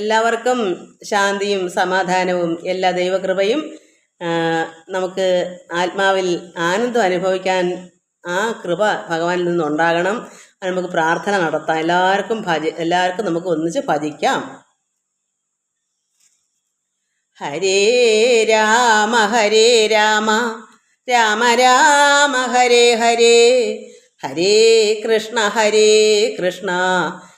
എല്ലാവർക്കും ശാന്തിയും സമാധാനവും എല്ലാ ദൈവകൃപയും നമുക്ക് ആത്മാവിൽ ആനന്ദം അനുഭവിക്കാൻ ആ കൃപ ഭഗവാനിൽ നിന്നുണ്ടാകണം. നമുക്ക് പ്രാർത്ഥന നടത്താം. എല്ലാവർക്കും ഭജ എല്ലാവർക്കും നമുക്ക് ഒന്നിച്ച് ഭജിക്കാം. ഹരേ രാമ ഹരേ രാമ രാമ രാമ ഹരേ ഹരേ. ഹരേ കൃഷ്ണ ഹരേ കൃഷ്ണ.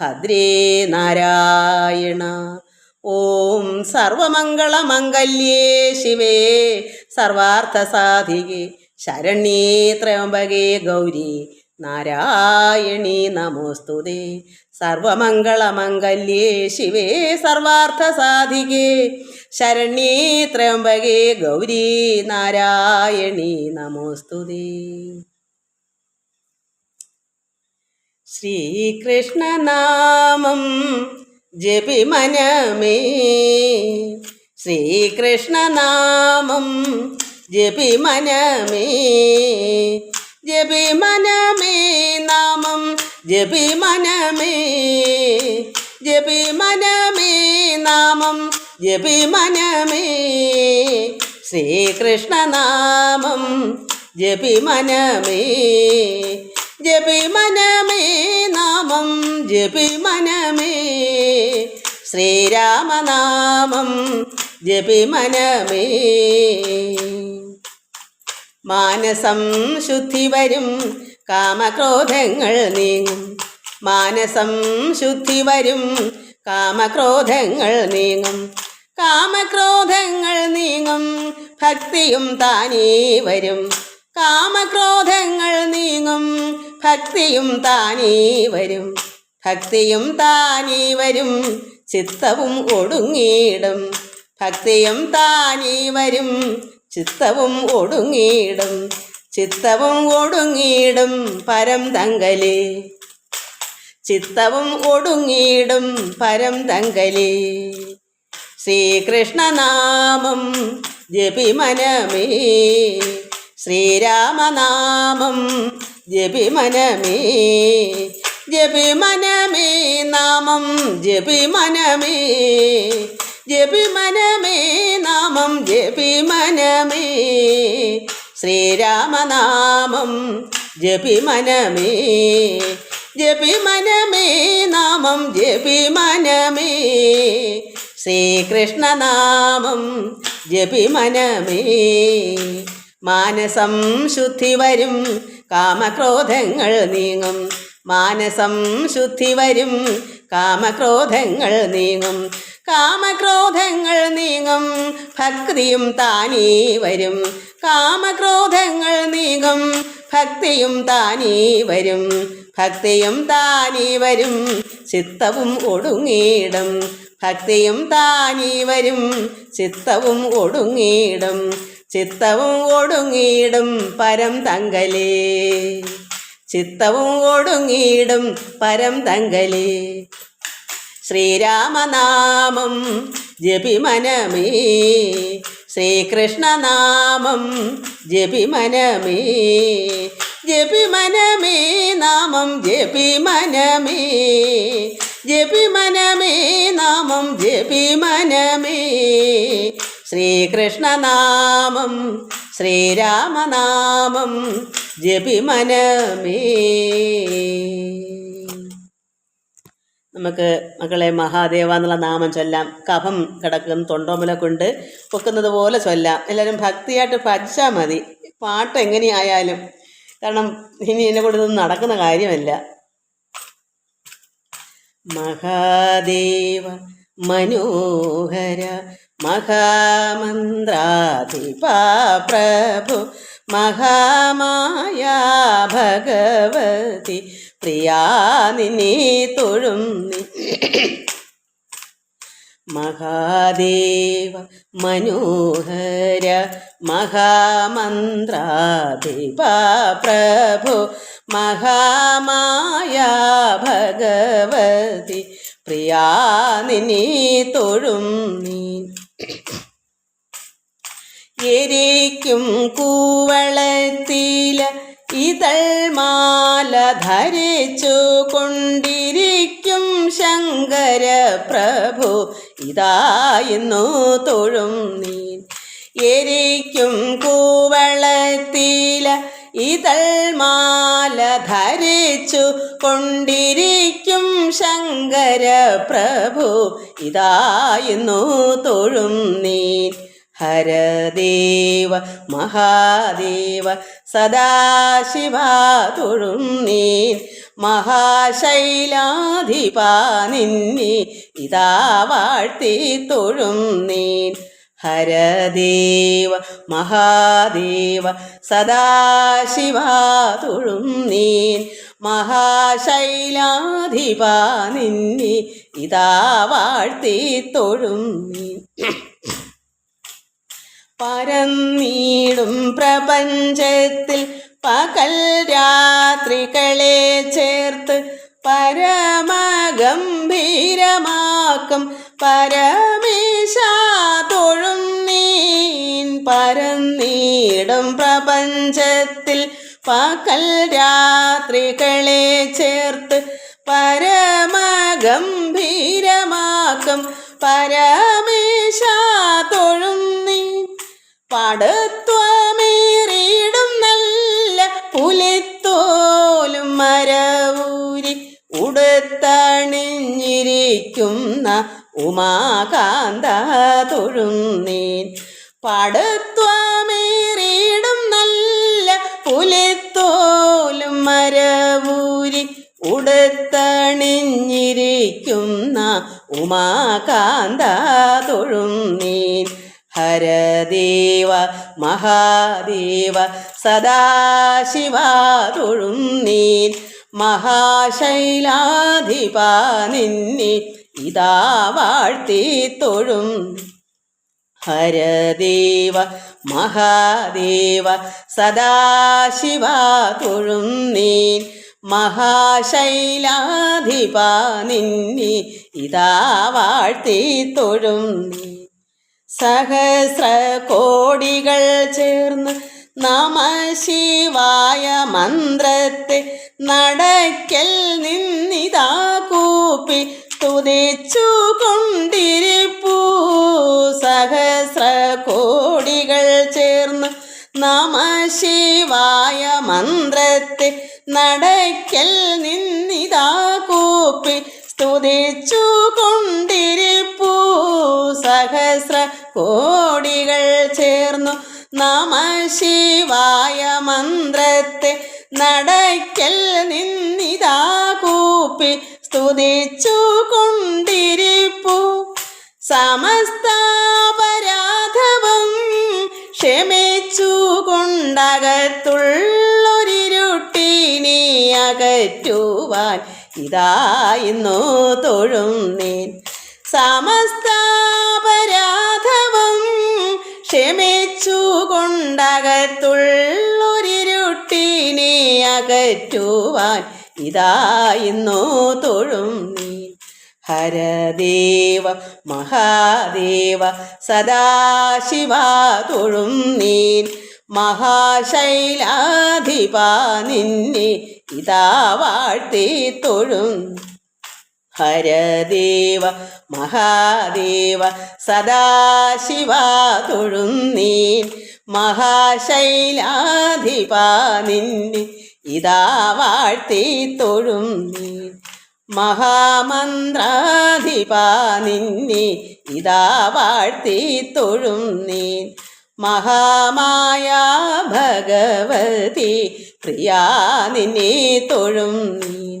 ഭദ്രേ നാരായണ. ഓം സർവമംഗളമംഗല്യേ ശിവേ. സർവാർത്ഥസാധികേ. ശരണ്യേ ത്രയംബകേ ഗൗരി. നാരായണി നമോസ്തുതേ. സർവമംഗളമംഗല്യേ ശിവേ. സർവാർത്ഥസാധികേ. ശരണ്യേ ത്രയംബകേ ഗൗരി. നാരായണി നമോസ്തുതേ. ശ്രീകൃഷ്ണനാമം ജപി മനമേ ശ്രീകൃഷ്ണനാമം ജപി മനമേ ജപി മനമേ നാമം ജപി മനമേ ജപി മനമേ നാമം ജപി മനമേ ശ്രീകൃഷ്ണനാമം ജപി മനമേ ജപി മനമേ ശ്രീരാമനാമം ജപി മനമേ മാനസം ശുദ്ധി വരും കാമക്രോധങ്ങൾ നീങ്ങും. മാനസം ശുദ്ധി വരും കാമക്രോധങ്ങൾ നീങ്ങും. കാമക്രോധങ്ങൾ നീങ്ങും ഭക്തിയും താനേ വരും. കാമക്രോധങ്ങൾ നീങ്ങും ഭക്തിയും താനേ വരും. ഭക്തിയും താനീ വരും ചിത്തവും ഒടുങ്ങിയിടും ഭക്തിയും താനീ വരും ചിത്തവും ഒടുങ്ങിയിടും ചിത്തവും ഒടുങ്ങിയിടും പരം തങ്കലേ. ചിത്തവും ഒടുങ്ങിയിടും പരം തങ്കലേ. ശ്രീകൃഷ്ണനാമം ജപി മനമേ ശ്രീരാമനാമം ജപി മനമേ ജപി മനമേ നാമം ജപി മനമേ ജപി മനമേ നാമം ജപി മനമേ ശ്രീരാമനാമം ജപി മനമേ ജപി മനമേ നാമം ജപി മനമേ ശ്രീകൃഷ്ണനാമം ജപി മനമേ മാനസം ശുദ്ധി വരും കാമക്രോധങ്ങൾ നീങ്ങും. മാനസം ശുദ്ധി വരും. കാമക്രോധങ്ങൾ നീങ്ങും. കാമക്രോധങ്ങൾ നീങ്ങും. ഭക്തിയും താനീ വരും. കാമക്രോധങ്ങൾ നീങ്ങും. ഭക്തിയും താനീ വരും. ഭക്തിയും താനീ വരും. ചിത്തവും ഒടുങ്ങിയിടും. ഭക്തിയും താനീ വരും. ചിത്തവും ഒടുങ്ങിയിടും. ചിത്തവും ഒടുങ്ങിയിടും പരം തങ്കലേ. ചിത്തവും ഒടുങ്ങിയിടും പരം തങ്കലേ. ശ്രീരാമനാമം ജപി മനമേ ശ്രീകൃഷ്ണനാമം ജപി മനമേ ജപി മനമേ നാമം ജപി മനമേ ജപി മനമേ നാമം ജപി മനമേ ശ്രീകൃഷ്ണനാമം ശ്രീരാമനാമം ജപി മനമേ നമുക്ക് മക്കളെ മഹാദേവ എന്നുള്ള നാമം ചൊല്ലാം. കഫം കിടക്കുന്ന തൊണ്ടോമല കൊണ്ട് പൊക്കുന്നത് പോലെ ചൊല്ലാം. എല്ലാവരും ഭക്തിയായിട്ട് പഠിച്ചാൽ മതി. പാട്ട് എങ്ങനെയായാലും. കാരണം ഇനി എന്നെ കൊണ്ട് ഇതൊന്നും നടക്കുന്ന കാര്യമല്ല. മഹാദേവ മനോഹര മഹാമന്ത്രാധിപ പ്രഭു മഹാമായ ഭഗവതി പ്രിയാ നിന്നെ തൊഴും മഹാദേവ മനോഹര മഹാമന്ത്രാധിപ പ്രഭു മഹാമായ ഭഗവതി പ്രിയാ നിന്നെ തൊഴും നീ. എരിക്കും കൂവളത്തില ഇതൾ മാല ധരിച്ചു കൊണ്ടിരിക്കും ശങ്കര പ്രഭു. ഇതായിരുന്നു തൊഴും നീ എരിക്കും കൂവളത്തില ഇതൾ മാല ധരിച്ചു കൊണ്ടിരിക്കും ശങ്കര പ്രഭു. ഇതായിരുന്നു തൊഴും നീ ഹരദേവ മഹാദേവ സദാശിവ തൊഴും നീൻ. മഹാശൈലാധിപ നിന്നെ ഇതാ വാഴ്ത്തി തൊഴുന്നീൻ ഹരദേവ മഹാദേവ സദാശിവ തൊഴും നീൻ. മഹാശൈലാധിപ നിന്നെ ഇതാ വാഴ്ത്തി തൊഴും നീൻ. പരന്നീടും പ്രപഞ്ചത്തിൽ പകൽ രാത്രികളെ ചേർത്ത് പരമഗംഭീരമാക്കും. പരമേശ തൊഴും നീൻ പരന്നീടും പ്രപഞ്ചത്തിൽ പകൽ രാത്രികളെ ചേർത്ത് പരമഗംഭീരമാക്കും. പരമേശ തൊഴും പടത്വമേറിയിടും നല്ല പുലിത്തോലും മരവൂരി ഉടുത്തണിഞ്ഞിരിക്കുന്ന ഉമാകാന്ത തൊഴുന്നീൻ. നീൻ പടത്വമേറിയിടും നല്ല പുലിത്തോലും മരവൂരി ഉടുത്തണിഞ്ഞിരിക്കുന്ന ഉമാകാന്ത തൊഴും നീൻ ഹരദേവ മഹാദേവ സദാശിവ തൊഴുന്നീൻ നീൻ. മഹാശൈലാധിപ നിന്നി ഇതാ വാഴ്ത്തി തൊഴും. ഹരദേവ മഹാദേവ സദാശിവ തൊഴുന്നീൻ നീൻ. മഹാശൈലാധിപ നിന്നി ഇതാ വാഴ്ത്തി തൊഴും നീ സഹസ്ര കോടികൾ ചേർന്ന് നമ ശിവായ മന്ത്രത്തെ നടക്കൽ നിന്നിതാ കൂപ്പി തുതിച്ചു കൊണ്ടിരിപ്പൂ സഹസ്ര കോടികൾ ചേർന്ന് നമ ശിവായ മന്ത്രത്തെ നടക്കൽ നിന്നിതാ കൂപ്പി സ്തുതിച്ചു കോടികൾ ചേർന്നു നമ ശിവായ മന്ത്രത്തെ നടക്കൽ നിന്നിതാ കൂപ്പി സ്തുതിച്ചു കൊണ്ടിരിപ്പു. സമസ്താപരാധവും ക്ഷമിച്ചു കൊണ്ടകത്തുള്ളൊരിരുട്ടിനെ അകറ്റുവാൻ ഇതായിരുന്നു തൊഴുന്നേൻ. നീൻ സമസ്താപരാധവും ക്ഷമിച്ചു കൊണ്ടകത്തുള്ളൊരിരുട്ടിനെ അകറ്റുവാൻ ഇതായിരുന്നു തൊഴും നീ. ഹരദേവ മഹാദേവ സദാശിവ തൊഴും നീൻ മഹാശൈലാധിപ നിന്നെ ഇതാ വാഴ്ത്തി തൊഴും. ഹരദേവ മഹാദേവ സദാശിവ തൊഴുന്നീൻ. നീൻ മഹാശൈലാധിപ നിന്നെ ഇതാ വാഴ്ത്തി തൊഴുന്നീൻ. നീൻ മഹാമന്ത്രാധിപ നിന്നെ ഇതാ വാഴ്ത്തി തൊഴുന്നീൻ. നീൻ മഹാമായ ഭഗവതി പ്രിയാ നിന്നെ തൊഴുന്നീൻ. നീൻ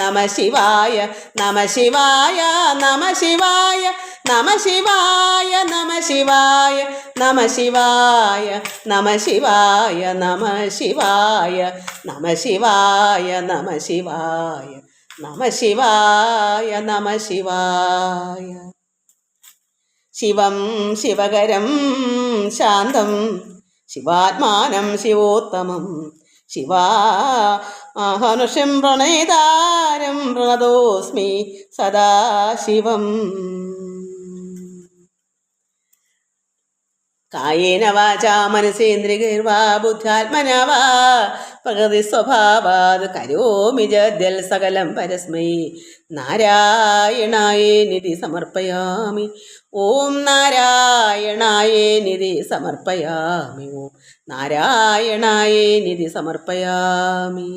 നമ ശിവായ നമ ശിവായ നമ ശിവായ നമ ശിവായ നമ ശിവായ നമ ശിവായ നമ ശിവായ നമ ശിവായ നമ ശിവായ നമ ശിവായ നമ ശിവായ നമ ശിവായ ശിവം ശിവകരം ശാന്തം ശിവാത്മാനം ശിവോത്തമം ശിവാ ഹനുഷം പ്രണേതാരം പ്രണതോസ്മി സദാശിവം. കായേന വാച മനസേന്ദ്രിയർവാ ബുദ്ധ്യാത്മനാ വാ പ്രകൃതി സ്വഭാവാത് കരോമി ജദ്യൽ സകലം പരസ്മൈ. നാരായണായേ നിധി സമർപ്പയാമി. ഓം നാരായണായേ നിധി സമർപ്പയാമി. ഓം നാരായണായേ നിധി സമർപ്പയാമി.